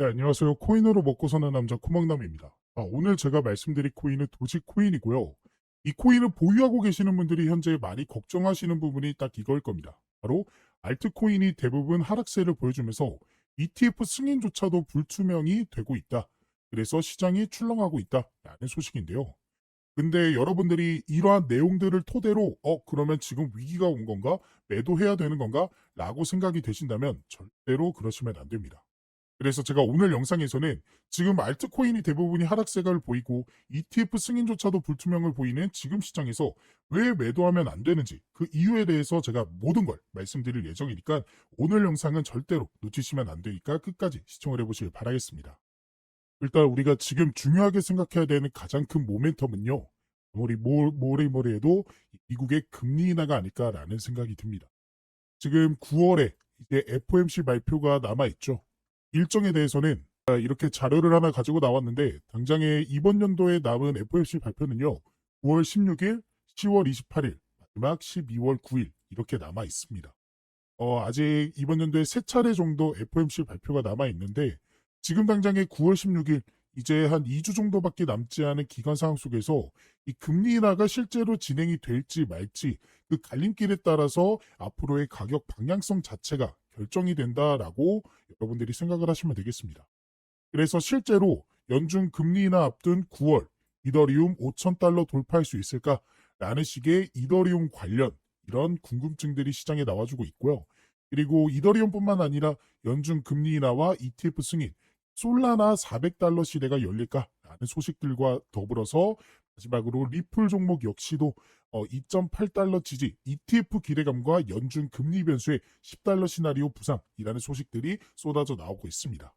네, 안녕하세요. 코인으로 먹고 사는 남자 코막남입니다. 아, 오늘 제가 말씀드릴 코인은 도지코인이고요. 이 코인을 보유하고 계시는 분들이 현재 많이 걱정하시는 부분이 딱 이거일 겁니다. 바로 알트코인이 대부분 하락세를 보여주면서 ETF 승인조차도 불투명이 되고 있다. 그래서 시장이 출렁하고 있다 라는 소식인데요. 근데 여러분들이 이러한 내용들을 토대로 어 그러면 지금 위기가 온 건가? 매도해야 되는 건가? 라고 생각이 되신다면 절대로 그러시면 안 됩니다. 그래서 제가 오늘 영상에서는 지금 알트코인이 대부분이 하락세를 보이고 ETF 승인조차도 불투명을 보이는 지금 시장에서 왜 매도하면 안 되는지 그 이유에 대해서 제가 모든 걸 말씀드릴 예정이니까 오늘 영상은 절대로 놓치시면 안 되니까 끝까지 시청을 해보시길 바라겠습니다. 일단 우리가 지금 중요하게 생각해야 되는 가장 큰 모멘텀은요. 아무리 뭐래 해도 미국의 금리 인하가 아닐까라는 생각이 듭니다. 지금 9월에 이제 FOMC 발표가 남아있죠. 일정에 대해서는 이렇게 자료를 하나 가지고 나왔는데 당장에 이번 연도에 남은 FOMC 발표는요. 9월 16일, 10월 28일, 마지막 12월 9일 이렇게 남아 있습니다. 어, 아직 이번 연도에 세 차례 정도 FOMC 발표가 남아 있는데 지금 당장에 9월 16일 이제 한 2주 정도밖에 남지 않은 기간 상황 속에서 이 금리 인하가 실제로 진행이 될지 말지 그 갈림길에 따라서 앞으로의 가격 방향성 자체가 결정이 된다라고 여러분들이 생각을 하시면 되겠습니다. 그래서 실제로 연준 금리 인하 앞둔 9월 이더리움 5,000달러 돌파할 수 있을까라는 식의 이더리움 관련 이런 궁금증들이 시장에 나와주고 있고요. 그리고 이더리움뿐만 아니라 연준 금리 인하와 ETF 승인, 솔라나 400달러 시대가 열릴까라는 소식들과 더불어서 마지막으로 리플 종목 역시도 어, 2.8달러 지지, ETF 기대감과 연준 금리 변수의 10달러 시나리오 부상이라는 소식들이 쏟아져 나오고 있습니다.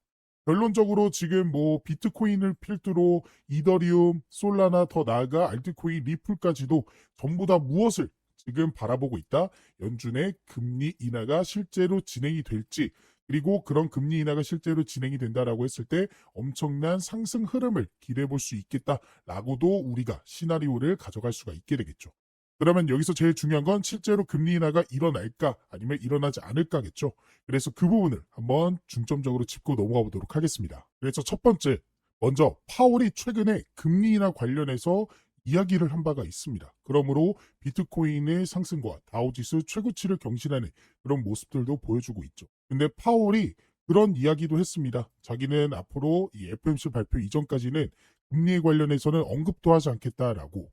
결론적으로 지금 뭐 비트코인을 필두로 이더리움, 솔라나 더 나아가 알트코인, 리플까지도 전부 다 무엇을 지금 바라보고 있다. 연준의 금리 인하가 실제로 진행이 될지 그리고 그런 금리 인하가 실제로 진행이 된다라고 했을 때 엄청난 상승 흐름을 기대해 볼 수 있겠다라고도 우리가 시나리오를 가져갈 수가 있게 되겠죠. 그러면 여기서 제일 중요한 건 실제로 금리 인하가 일어날까 아니면 일어나지 않을까겠죠. 그래서 그 부분을 한번 중점적으로 짚고 넘어가 보도록 하겠습니다. 그래서 첫 번째, 먼저 파월이 최근에 금리 인하 관련해서 이야기를 한 바가 있습니다. 그러므로 비트코인의 상승과 다우지수 최고치를 경신하는 그런 모습들도 보여주고 있죠. 근데 파월이 그런 이야기도 했습니다. 자기는 앞으로 이 FMC 발표 이전까지는 금리에 관련해서는 언급도 하지 않겠다라고.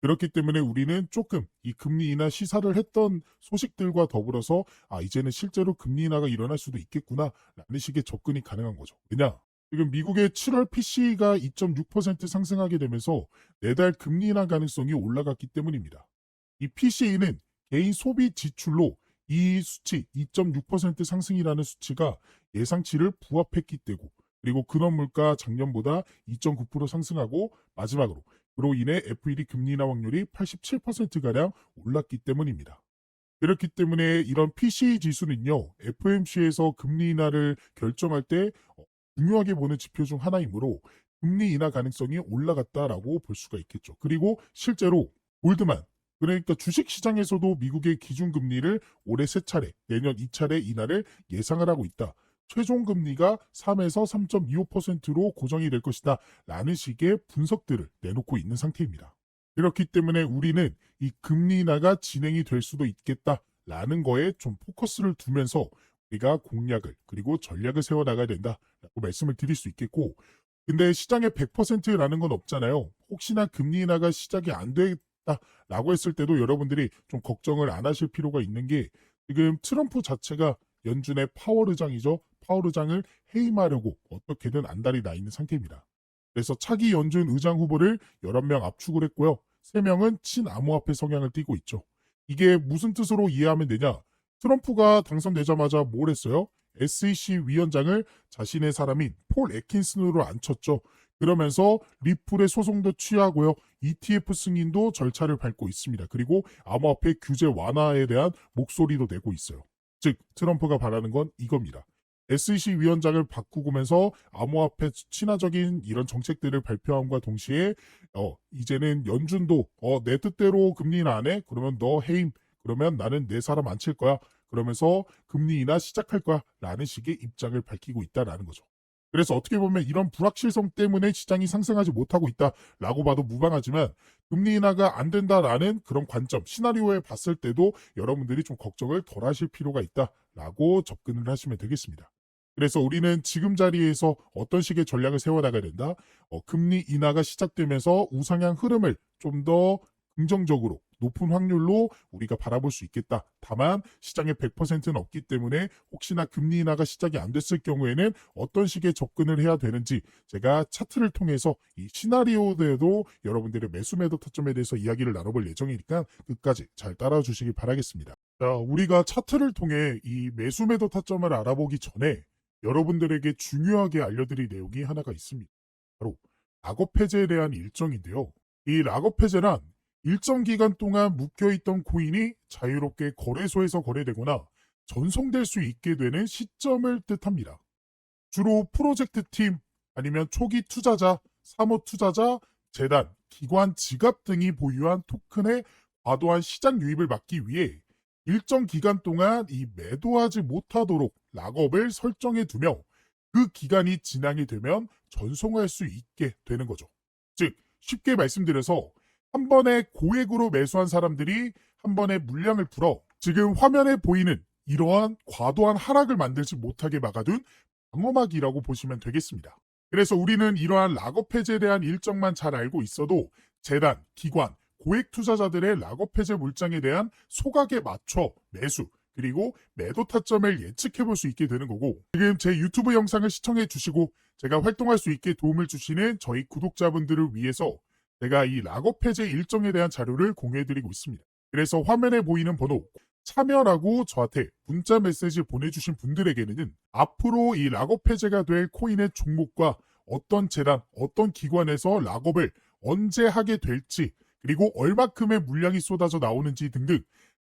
그렇기 때문에 우리는 조금 이 금리 인하 시사를 했던 소식들과 더불어서 아 이제는 실제로 금리 인하가 일어날 수도 있겠구나 라는 식의 접근이 가능한 거죠. 왜냐? 지금 미국의 7월 PC가 2.6% 상승하게 되면서 내달 금리 인하 가능성이 올라갔기 때문입니다. 이 PC는 개인 소비 지출로 이 수치 2.6% 상승이라는 수치가 예상치를 부합했기 때고 그리고 근원 물가 작년보다 2.9% 상승하고 마지막으로 그로 인해 F1이 금리 인하 확률이 87%가량 올랐기 때문입니다. 그렇기 때문에 이런 PC 지수는요, FOMC에서 금리 인하를 결정할 때 어, 중요하게 보는 지표 중 하나이므로 금리 인하 가능성이 올라갔다라고 볼 수가 있겠죠. 그리고 실제로 골드만 그러니까 주식 시장에서도 미국의 기준 금리를 올해 세 차례, 내년 2차례 인하를 예상을 하고 있다. 최종 금리가 3에서 3.25%로 고정이 될 것이다. 라는 식의 분석들을 내놓고 있는 상태입니다. 그렇기 때문에 우리는 이 금리 인하가 진행이 될 수도 있겠다. 라는 거에 좀 포커스를 두면서 우리가 공략을 그리고 전략을 세워 나가야 된다라고 말씀을 드릴 수 있겠고 근데 시장에 100%라는 건 없잖아요. 혹시나 금리 인하가 시작이 안 되겠다라고 했을 때도 여러분들이 좀 걱정을 안 하실 필요가 있는 게 지금 트럼프 자체가 연준의 파월 의장이죠. 파월 의장을 해임하려고 어떻게든 안달이 나 있는 상태입니다. 그래서 차기 연준 의장 후보를 11명 압축을 했고요. 3명은 친암호화폐 성향을 띠고 있죠. 이게 무슨 뜻으로 이해하면 되냐? 트럼프가 당선되자마자 뭘 했어요? SEC 위원장을 자신의 사람인 폴 애킨슨으로 앉혔죠. 그러면서 리플의 소송도 취하고요. ETF 승인도 절차를 밟고 있습니다. 그리고 암호화폐 규제 완화에 대한 목소리도 내고 있어요. 즉 트럼프가 바라는 건 이겁니다. SEC 위원장을 바꾸면서 암호화폐 친화적인 이런 정책들을 발표함과 동시에 어 이제는 연준도 어 내 뜻대로 금리 인하 안 해? 그러면 너 해임 그러면 나는 내 사람 안 칠 거야. 그러면서 금리 인하 시작할 거야. 라는 식의 입장을 밝히고 있다라는 거죠. 그래서 어떻게 보면 이런 불확실성 때문에 시장이 상승하지 못하고 있다라고 봐도 무방하지만 금리 인하가 안 된다라는 그런 관점, 시나리오에 봤을 때도 여러분들이 좀 걱정을 덜 하실 필요가 있다라고 접근을 하시면 되겠습니다. 그래서 우리는 지금 자리에서 어떤 식의 전략을 세워나가야 된다? 어, 금리 인하가 시작되면서 우상향 흐름을 좀 더 긍정적으로 높은 확률로 우리가 바라볼 수 있겠다. 다만 시장에 100%는 없기 때문에 혹시나 금리 인하가 시작이 안 됐을 경우에는 어떤 식의 접근을 해야 되는지 제가 차트를 통해서 이 시나리오대도 여러분들의 매수 매도 타점에 대해서 이야기를 나눠볼 예정이니까 끝까지 잘 따라와 주시기 바라겠습니다. 자, 우리가 차트를 통해 이 매수 매도 타점을 알아보기 전에 여러분들에게 중요하게 알려드릴 내용이 하나가 있습니다. 바로 락업 해제에 대한 일정인데요. 이 락업 해제란 일정 기간 동안 묶여있던 코인이 자유롭게 거래소에서 거래되거나 전송될 수 있게 되는 시점을 뜻합니다. 주로 프로젝트 팀 아니면 초기 투자자, 사모 투자자, 재단, 기관, 지갑 등이 보유한 토큰의 과도한 시장 유입을 막기 위해 일정 기간 동안 이 매도하지 못하도록 락업을 설정해 두며 그 기간이 진행이 되면 전송할 수 있게 되는 거죠. 즉, 쉽게 말씀드려서 한 번에 고액으로 매수한 사람들이 한 번에 물량을 풀어 지금 화면에 보이는 이러한 과도한 하락을 만들지 못하게 막아둔 방어막이라고 보시면 되겠습니다. 그래서 우리는 이러한 락업 해제에 대한 일정만 잘 알고 있어도 재단, 기관, 고액 투자자들의 락업 해제 물량에 대한 소각에 맞춰 매수 그리고 매도 타점을 예측해 볼 수 있게 되는 거고 지금 제 유튜브 영상을 시청해 주시고 제가 활동할 수 있게 도움을 주시는 저희 구독자분들을 위해서 제가 이 락업 해제 일정에 대한 자료를 공유해 드리고 있습니다. 그래서 화면에 보이는 번호 참여라고 저한테 문자 메시지 보내주신 분들에게는 앞으로 이 락업 해제가 될 코인의 종목과 어떤 재단, 어떤 기관에서 락업을 언제 하게 될지 그리고 얼마큼의 물량이 쏟아져 나오는지 등등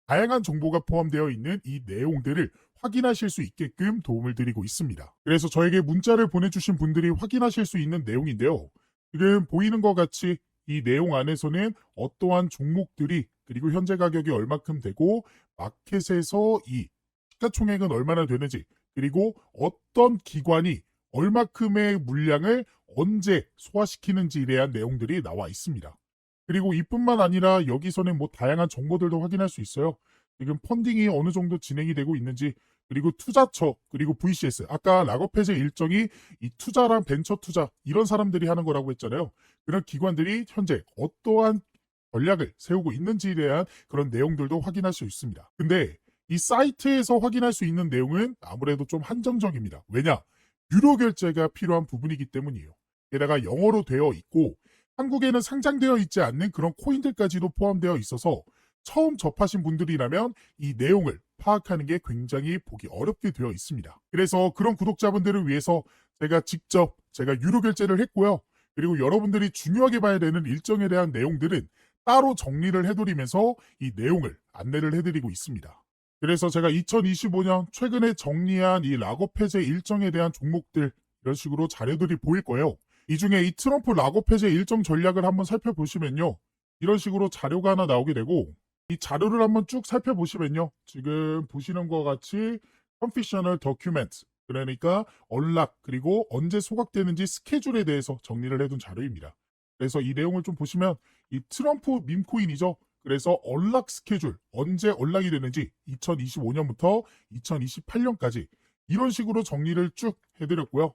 다양한 정보가 포함되어 있는 이 내용들을 확인하실 수 있게끔 도움을 드리고 있습니다. 그래서 저에게 문자를 보내주신 분들이 확인하실 수 있는 내용인데요. 지금 보이는 것 같이 이 내용 안에서는 어떠한 종목들이 그리고 현재 가격이 얼마큼 되고 마켓에서 이 시가총액은 얼마나 되는지 그리고 어떤 기관이 얼마큼의 물량을 언제 소화시키는지에 대한 내용들이 나와 있습니다. 그리고 이뿐만 아니라 여기서는 뭐 다양한 정보들도 확인할 수 있어요. 지금 펀딩이 어느 정도 진행이 되고 있는지 그리고 투자처 그리고 VCS 아까 락업 해제 일정이 이 투자랑 벤처 투자 이런 사람들이 하는 거라고 했잖아요. 그런 기관들이 현재 어떠한 전략을 세우고 있는지에 대한 그런 내용들도 확인할 수 있습니다. 근데 이 사이트에서 확인할 수 있는 내용은 아무래도 좀 한정적입니다. 왜냐? 유료 결제가 필요한 부분이기 때문이에요. 게다가 영어로 되어 있고 한국에는 상장되어 있지 않는 그런 코인들까지도 포함되어 있어서 처음 접하신 분들이라면 이 내용을 파악하는 게 굉장히 보기 어렵게 되어 있습니다. 그래서 그런 구독자분들을 위해서 제가 직접 제가 유료 결제를 했고요. 그리고 여러분들이 중요하게 봐야 되는 일정에 대한 내용들은 따로 정리를 해드리면서 이 내용을 안내를 해드리고 있습니다. 그래서 제가 2025년 최근에 정리한 이 락업 해제 일정에 대한 종목들 이런 식으로 자료들이 보일 거예요. 이 중에 이 트럼프 해제 일정 전략을 한번 살펴보시면요. 이런 식으로 자료가 하나 나오게 되고 이 자료를 한번 쭉 살펴보시면요. 지금 보시는 것 같이 컨피셔널 더큐멘트 그러니까 언락 그리고 언제 소각되는지 스케줄에 대해서 정리를 해둔 자료입니다. 그래서 이 내용을 좀 보시면 이 트럼프 밈코인이죠. 그래서 언락 스케줄 언제 언락이 되는지 2025년부터 2028년까지 이런 식으로 정리를 쭉 해드렸고요.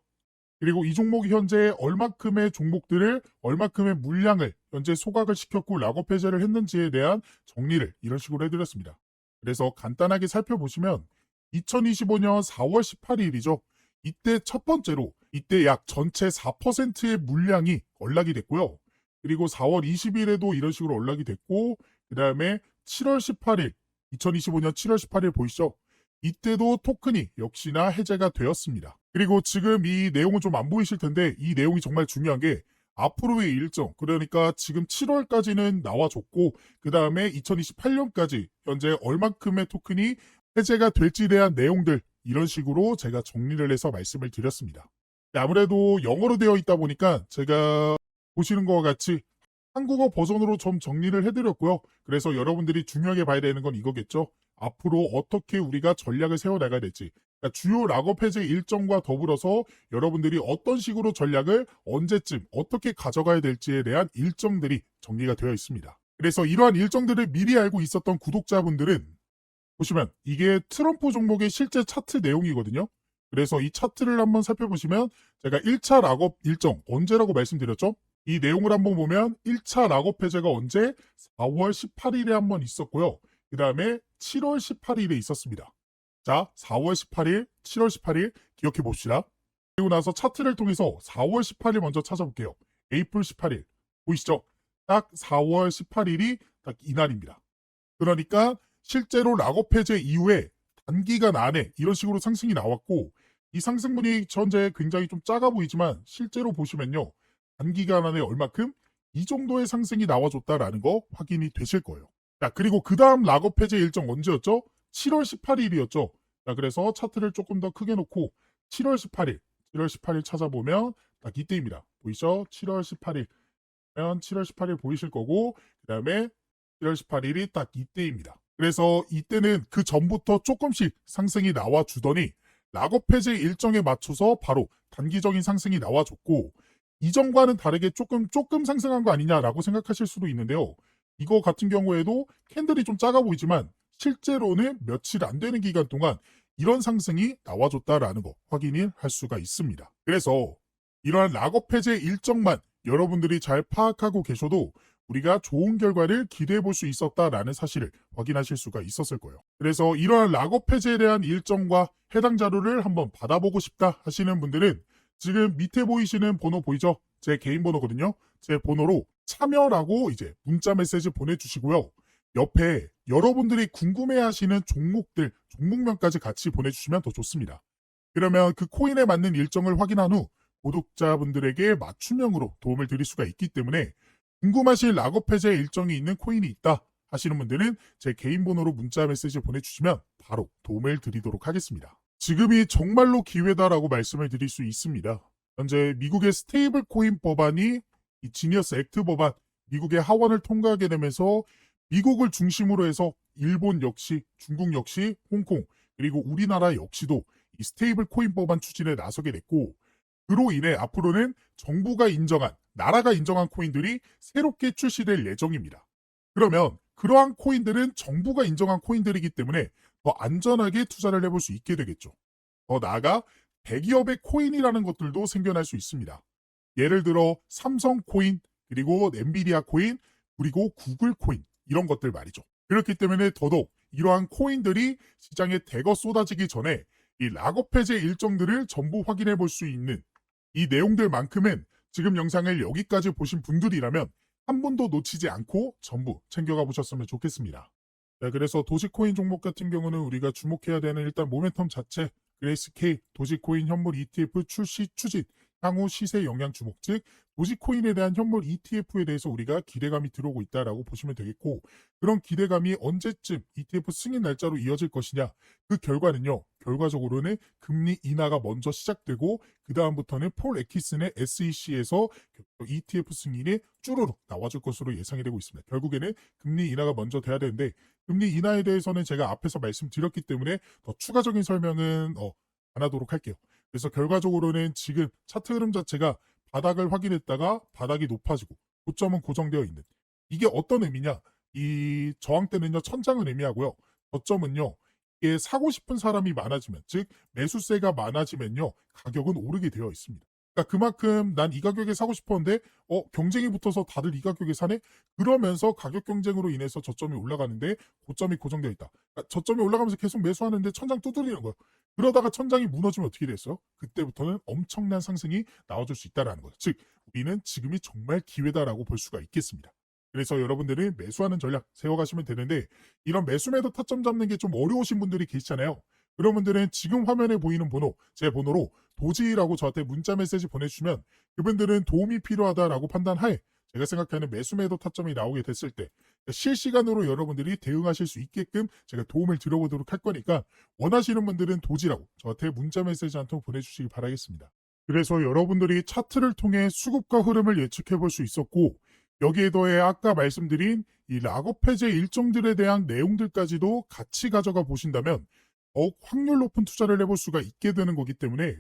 그리고 이 종목이 현재 얼마큼의 종목들을 얼마큼의 물량을 현재 소각을 시켰고 락업 해제를 했는지에 대한 정리를 이런 식으로 해드렸습니다. 그래서 간단하게 살펴보시면 2025년 4월 18일이죠. 이때 첫 번째로 이때 약 전체 4%의 물량이 언락이 됐고요. 그리고 4월 20일에도 이런 식으로 언락이 됐고 그 다음에 7월 18일 2025년 7월 18일 보이시죠? 이때도 토큰이 역시나 해제가 되었습니다. 그리고 지금 이 내용은 좀 안 보이실 텐데 이 내용이 정말 중요한 게 앞으로의 일정 그러니까 지금 7월까지는 나와줬고 그 다음에 2028년까지 현재 얼만큼의 토큰이 해제가 될지에 대한 내용들 이런 식으로 제가 정리를 해서 말씀을 드렸습니다. 아무래도 영어로 되어 있다 보니까 제가 보시는 것과 같이 한국어 버전으로 좀 정리를 해드렸고요. 그래서 여러분들이 중요하게 봐야 되는 건 이거겠죠. 앞으로 어떻게 우리가 전략을 세워나가야 될지 그러니까 주요 락업 해제 일정과 더불어서 여러분들이 어떤 식으로 전략을 언제쯤 어떻게 가져가야 될지에 대한 일정들이 정리가 되어 있습니다. 그래서 이러한 일정들을 미리 알고 있었던 구독자분들은 보시면 이게 트럼프 종목의 실제 차트 내용이거든요. 그래서 이 차트를 한번 살펴보시면 제가 1차 락업 일정 언제라고 말씀드렸죠? 이 내용을 한번 보면 1차 락업 해제가 언제 4월 18일에 한번 있었고요. 그 다음에 7월 18일에 있었습니다. 자, 4월 18일, 7월 18일 기억해 봅시다. 그리고 나서 차트를 통해서 4월 18일 먼저 찾아볼게요. 에이플 18일. 보이시죠? 딱 4월 18일이 딱 이날입니다. 그러니까 실제로 락업 해제 이후에 단기간 안에 이런 식으로 상승이 나왔고 이 상승분이 현재 굉장히 좀 작아 보이지만 실제로 보시면요. 단기간 안에 얼마큼 이 정도의 상승이 나와줬다라는 거 확인이 되실 거예요. 자, 그리고 그 다음 락업 해제 일정 언제였죠? 7월 18일이었죠. 자, 그래서 차트를 조금 더 크게 놓고 7월 18일, 7월 18일 찾아보면 딱 이때입니다. 보이죠? 7월 18일. 면 7월 18일 보이실 거고, 그 다음에 7월 18일이 딱 이때입니다. 그래서 이때는 그 전부터 조금씩 상승이 나와주더니 락업 해제 일정에 맞춰서 바로 단기적인 상승이 나와줬고 이전과는 다르게 조금 조금 상승한 거 아니냐라고 생각하실 수도 있는데요. 이거 같은 경우에도 캔들이 좀 작아 보이지만 실제로는 며칠 안 되는 기간 동안 이런 상승이 나와줬다라는 거 확인을 할 수가 있습니다. 그래서 이러한 락업 해제 일정만 여러분들이 잘 파악하고 계셔도 우리가 좋은 결과를 기대해 볼 수 있었다라는 사실을 확인하실 수가 있었을 거예요. 그래서 이러한 락업 해제에 대한 일정과 해당 자료를 한번 받아보고 싶다 하시는 분들은 지금 밑에 보이시는 번호 보이죠? 제 개인 번호거든요. 제 번호로 참여라고 이제 문자 메시지 보내주시고요. 옆에 여러분들이 궁금해하시는 종목들, 종목명까지 같이 보내주시면 더 좋습니다. 그러면 그 코인에 맞는 일정을 확인한 후 구독자분들에게 맞춤형으로 도움을 드릴 수가 있기 때문에 궁금하실 락업 해제 일정이 있는 코인이 있다 하시는 분들은 제 개인 번호로 문자 메시지 보내주시면 바로 도움을 드리도록 하겠습니다. 지금이 정말로 기회다라고 말씀을 드릴 수 있습니다. 현재 미국의 스테이블 코인 법안이 이 지니어스 액트 법안, 미국의 하원을 통과하게 되면서 미국을 중심으로 해서 일본 역시, 중국 역시, 홍콩, 그리고 우리나라 역시도 이 스테이블 코인 법안 추진에 나서게 됐고, 그로 인해 앞으로는 정부가 인정한, 나라가 인정한 코인들이 새롭게 출시될 예정입니다. 그러면 그러한 코인들은 정부가 인정한 코인들이기 때문에 더 안전하게 투자를 해볼 수 있게 되겠죠. 더 나아가 대기업의 코인이라는 것들도 생겨날 수 있습니다. 예를 들어 삼성 코인, 그리고 엔비디아 코인, 그리고 구글 코인 이런 것들 말이죠. 그렇기 때문에 더더욱 이러한 코인들이 시장에 대거 쏟아지기 전에 이 락업 해제 일정들을 전부 확인해 볼 수 있는 이 내용들만큼은 지금 영상을 여기까지 보신 분들이라면 한 번도 놓치지 않고 전부 챙겨가 보셨으면 좋겠습니다. 네, 그래서 도지코인 종목 같은 경우는 우리가 주목해야 되는 일단 모멘텀 자체, 그레이스 K, 도지코인 현물 ETF 출시 추진, 향후 시세 영향 주목, 즉 도지코인에 대한 현물 ETF에 대해서 우리가 기대감이 들어오고 있다라고 보시면 되겠고 그런 기대감이 언제쯤 ETF 승인 날짜로 이어질 것이냐 그 결과는요 결과적으로는 금리 인하가 먼저 시작되고 그 다음부터는 폴 에키슨의 SEC에서 ETF 승인이 쭈루룩 나와줄 것으로 예상이 되고 있습니다. 결국에는 금리 인하가 먼저 돼야 되는데 금리 인하에 대해서는 제가 앞에서 말씀드렸기 때문에 더 추가적인 설명은 어, 안 하도록 할게요. 그래서 결과적으로는 지금 차트 흐름 자체가 바닥을 확인했다가 바닥이 높아지고 고점은 고정되어 있는 이게 어떤 의미냐? 이 저항대는요 천장을 의미하고요. 저점은요 이게 사고 싶은 사람이 많아지면 즉 매수세가 많아지면요 가격은 오르게 되어 있습니다. 그러니까 그만큼 난 이 가격에 사고 싶었는데 어 경쟁이 붙어서 다들 이 가격에 사네 그러면서 가격 경쟁으로 인해서 저점이 올라가는데 고점이 고정되어 있다. 그러니까 저점이 올라가면서 계속 매수하는데 천장 두드리는 거예요. 그러다가 천장이 무너지면 어떻게 됐어요? 그때부터는 엄청난 상승이 나와줄 수 있다라는 거죠. 즉 우리는 지금이 정말 기회다라고 볼 수가 있겠습니다. 그래서 여러분들은 매수하는 전략 세워가시면 되는데 이런 매수 매도 타점 잡는 게 좀 어려우신 분들이 계시잖아요. 그런 분들은 지금 화면에 보이는 번호, 제 번호로 도지라고 저한테 문자 메시지 보내주시면 그분들은 도움이 필요하다라고 판단하에 제가 생각하는 매수 매도 타점이 나오게 됐을 때 실시간으로 여러분들이 대응하실 수 있게끔 제가 도움을 드려보도록 할 거니까 원하시는 분들은 도지라고 저한테 문자 메시지 한 통 보내주시기 바라겠습니다. 그래서 여러분들이 차트를 통해 수급과 흐름을 예측해 볼 수 있었고 여기에 더해 아까 말씀드린 이 락업 해제 일정들에 대한 내용들까지도 같이 가져가 보신다면 더욱 확률 높은 투자를 해볼 수가 있게 되는 거기 때문에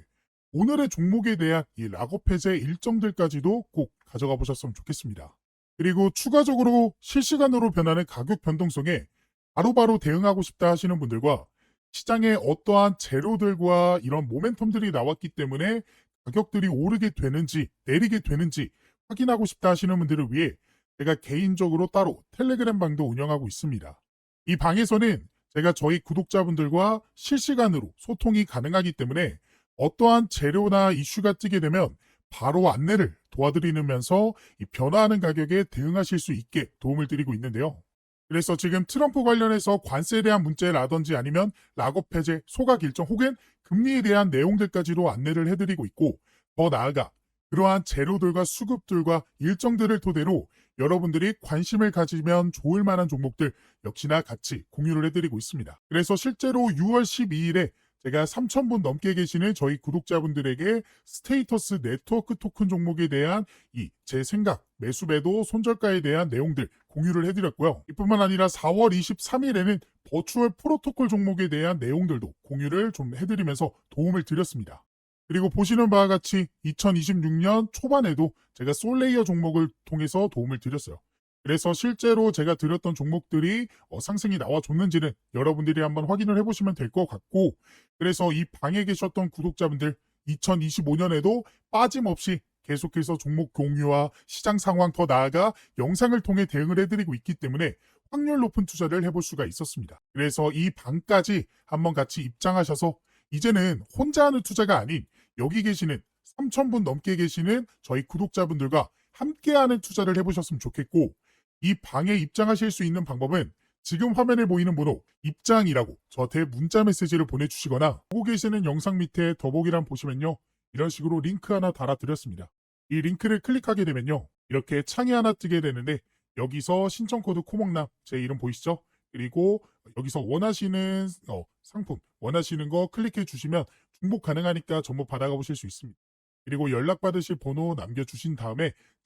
오늘의 종목에 대한 이 락업 해제 일정들까지도 꼭 가져가 보셨으면 좋겠습니다. 그리고 추가적으로 실시간으로 변하는 가격 변동성에 바로 바로 대응하고 싶다 하시는 분들과 시장에 어떠한 재료들과 이런 모멘텀들이 나왔기 때문에 가격들이 오르게 되는지 내리게 되는지 확인하고 싶다 하시는 분들을 위해 제가 개인적으로 따로 텔레그램 방도 운영하고 있습니다. 이 방에서는 제가 저희 구독자분들과 실시간으로 소통이 가능하기 때문에 어떠한 재료나 이슈가 뜨게 되면 바로 안내를 도와드리면서 이 변화하는 가격에 대응하실 수 있게 도움을 드리고 있는데요. 그래서 지금 트럼프 관련해서 관세에 대한 문제라든지 아니면 락업 해제, 소각 일정 혹은 금리에 대한 내용들까지도 안내를 해드리고 있고 더 나아가 그러한 재료들과 수급들과 일정들을 토대로 여러분들이 관심을 가지면 좋을 만한 종목들 역시나 같이 공유를 해드리고 있습니다. 그래서 실제로 6월 12일에 제가 3,000분 넘게 계시는 저희 구독자분들에게 스테이터스 네트워크 토큰 종목에 대한 이 제 생각, 매수 매도, 손절가에 대한 내용들 공유를 해드렸고요. 이뿐만 아니라 4월 23일에는 버추얼 프로토콜 종목에 대한 내용들도 공유를 좀 해드리면서 도움을 드렸습니다. 그리고 보시는 바와 같이 2026년 초반에도 제가 솔레이어 종목을 통해서 도움을 드렸어요. 그래서 실제로 제가 드렸던 종목들이 어, 상승이 나와줬는지는 여러분들이 한번 확인을 해보시면 될 것 같고, 그래서 이 방에 계셨던 구독자분들 2025년에도 빠짐없이 계속해서 종목 공유와 시장 상황 더 나아가 영상을 통해 대응을 해드리고 있기 때문에 확률 높은 투자를 해볼 수가 있었습니다. 그래서 이 방까지 한번 같이 입장하셔서 이제는 혼자 하는 투자가 아닌 여기 계시는 3,000분 넘게 계시는 저희 구독자분들과 함께하는 투자를 해보셨으면 좋겠고 이 방에 입장하실 수 있는 방법은 지금 화면에 보이는 번호 입장이라고 저한테 문자 메시지를 보내주시거나 보고 계시는 영상 밑에 더보기란 보시면요 이런 식으로 링크 하나 달아드렸습니다. 이 링크를 클릭하게 되면요 이렇게 창이 하나 뜨게 되는데 여기서 신청 코드 코목남 제 이름 보이시죠? 그리고 여기서 원하시는 어, 상품 원하시는 거 클릭해 주시면 중복 가능하니까 전부 받아가 보실 수 있습니다. 그리고 연락 받으실 번호 남겨주신 다음에